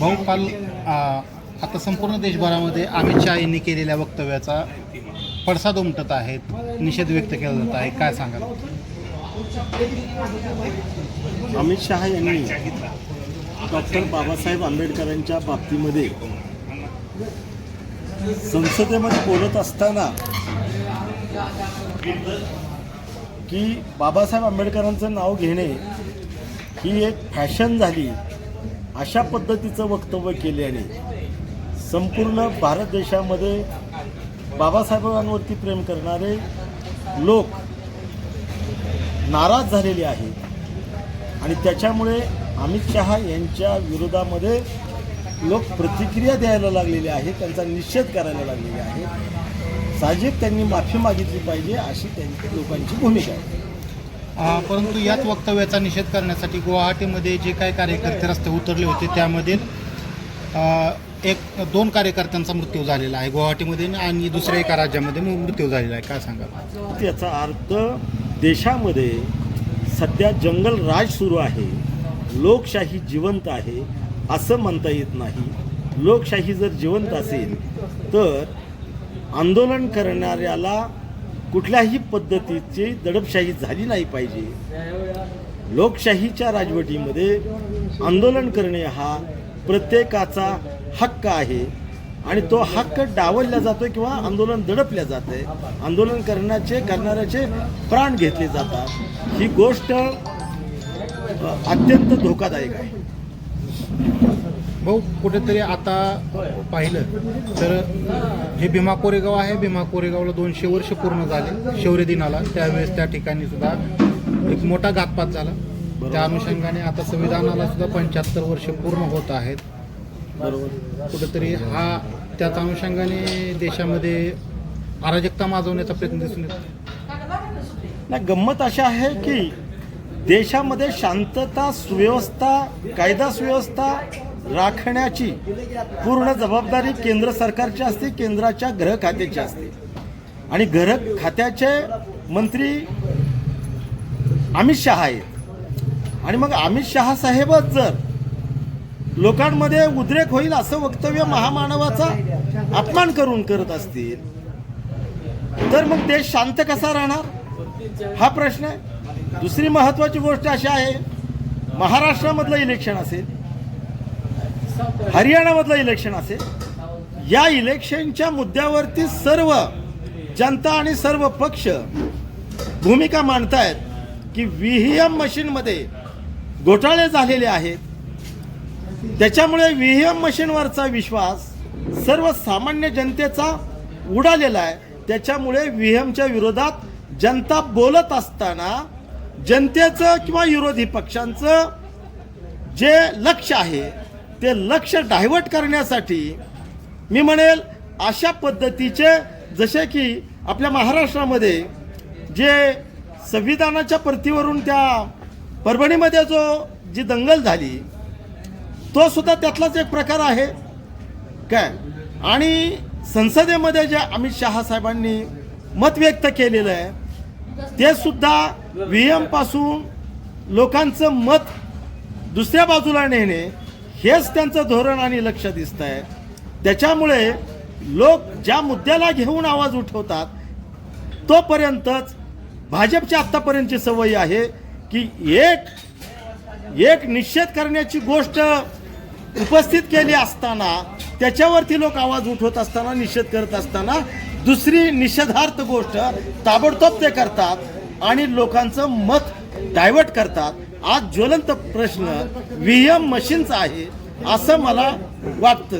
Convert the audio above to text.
भाऊ काल आता संपूर्ण देशभरामध्ये अमित शहा यांनी केलेल्या वक्तव्याचा पडसाद उमटत आहेत निषेध व्यक्त केला जात आहे. काय सांगाल? अमित शहा यांनी डॉक्टर बाबासाहेब आंबेडकरांच्या बाबतीमध्ये संसदेमध्ये बोलत असताना की बाबासाहेब आंबेडकरांचं नाव घेणे ही एक फॅशन झाली. अशा पद्धतीचं वक्तव्य केल्याने संपूर्ण भारत देशामध्ये बाबासाहेबांवरती प्रेम करणारे लोक नाराज झालेले आहेत. आणि त्याच्यामुळे अमित शहा यांच्या विरोधामध्ये लोक प्रतिक्रिया द्यायला लागलेले आहेत त्यांचा निषेध करायला लागलेले आहे साहजिक त्यांनी माफी मागितली पाहिजे अशी त्यांची लोकांची भूमिका आहे. परंतु याच वक्तव्याचा निषेध करण्यासाठी गुवाहाटीमध्ये जे काही कार्यकर्ते रस्ते उतरले होते त्यामध्ये एक दोन कार्यकर्त्यांचा मृत्यू झालेला आहे गुवाहाटीमध्ये आणि दुसऱ्या एका राज्यामध्ये मृत्यू झालेला आहे. काय सांगा याचा अर्थ देशामध्ये सध्या जंगल राज सुरू आहे लोकशाही जिवंत आहे असं म्हणता येत नाही. लोकशाही जर जिवंत असेल तर आंदोलन करणाऱ्याला कुठल्याही पद्धतीची दडपशाही झाली नाही पाहिजे. लोकशाहीच्या राजवटीमध्ये आंदोलन करणे हा प्रत्येकाचा हक्क आहे आणि तो हक्क डावलला जातो किंवा आंदोलन दडपल्या जाते आंदोलन करण्याचे करणाऱ्याचे प्राण घेतले जातात. ही गोष्ट अत्यंत धोकादायक आहे. भाऊ कुठेतरी आता पाहिलं तर हे भीमा कोरेगाव आहे. भीमा कोरेगावला दोनशे वर्ष पूर्ण झाले शौर्य दिनाला. त्यावेळेस त्या ठिकाणी सुद्धा एक मोठा घातपात झाला. त्या अनुषंगाने आता संविधानाला सुद्धा पंच्याहत्तर वर्ष पूर्ण होत आहेत. बरोबर. कुठेतरी हा त्याच अनुषंगाने देशामध्ये अराजकता माजवण्याचा प्रयत्न दिसून येतो. नाही गंमत अशी आहे की देशामध्ये शांतता सुव्यवस्था कायदा सुव्यवस्था राखण्याची पूर्ण जबाबदारी केंद्र सरकारची असते केंद्राच्या गृह खात्याची असते. आणि गृह खात्याचे मंत्री अमित शहा आहेत. आणि मग अमित शहा साहेबच जर लोकांमध्ये उद्रेक होईल असं वक्तव्य महामानवाचा अपमान करून करत असतील तर मग देश शांत कसा राहणार? हा प्रश्न आहे. दुसरी महत्वाची गोष्ट अशी आहे महाराष्ट्रामधलं इलेक्शन असेल. हरियाणामधलं इलेक्शन असेल. या इलेक्शनच्या मुद्द्यावरती सर्व जनता आणि सर्व पक्ष भूमिका मांडतायत की व्ही एम मशीनमध्ये घोटाळे झालेले आहेत. त्याच्यामुळे व्ही एम मशीनवरचा विश्वास सर्वसामान्य जनतेचा उडालेला आहे. त्याच्यामुळे व्ही एमच्या विरोधात जनता बोलत असताना जनतेचं किंवा विरोधी पक्षांचं जे लक्ष आहे ते लक्ष डायव्हर्ट करण्यासाठी मी म्हणेल अशा पद्धतीचे जसे की आपल्या महाराष्ट्रामध्ये जे संविधानाच्या प्रतीवरून त्या परभणीमध्ये जो जी दंगल झाली तो सुद्धा त्यातलाच एक प्रकार आहे. काय? आणि संसदेमध्ये जे अमित शहा साहेबांनी मत व्यक्त केलेलं आहे ते सुद्धा व्ही एमपासून लोकांचं मत दुसऱ्या बाजूला नेणे हेच त्यांचं धोरण आणि लक्ष दिसत आहे. त्याच्यामुळे लोक ज्या मुद्द्याला घेऊन आवाज उठवतात तोपर्यंतच भाजपची आत्तापर्यंतची सवय आहे की एक एक निश्चित करण्याची गोष्ट उपस्थित केली असताना त्याच्यावरती लोक आवाज उठवत असताना निषेध करत असताना दुसरी निषेधार्थ गोष्ट ताबडतोब ते करतात आणि लोकांचं मत डायव्हर्ट करतात. आज ज्वलंत प्रश्न व्ही एम मशीनचा आहे असं मला वाटतं.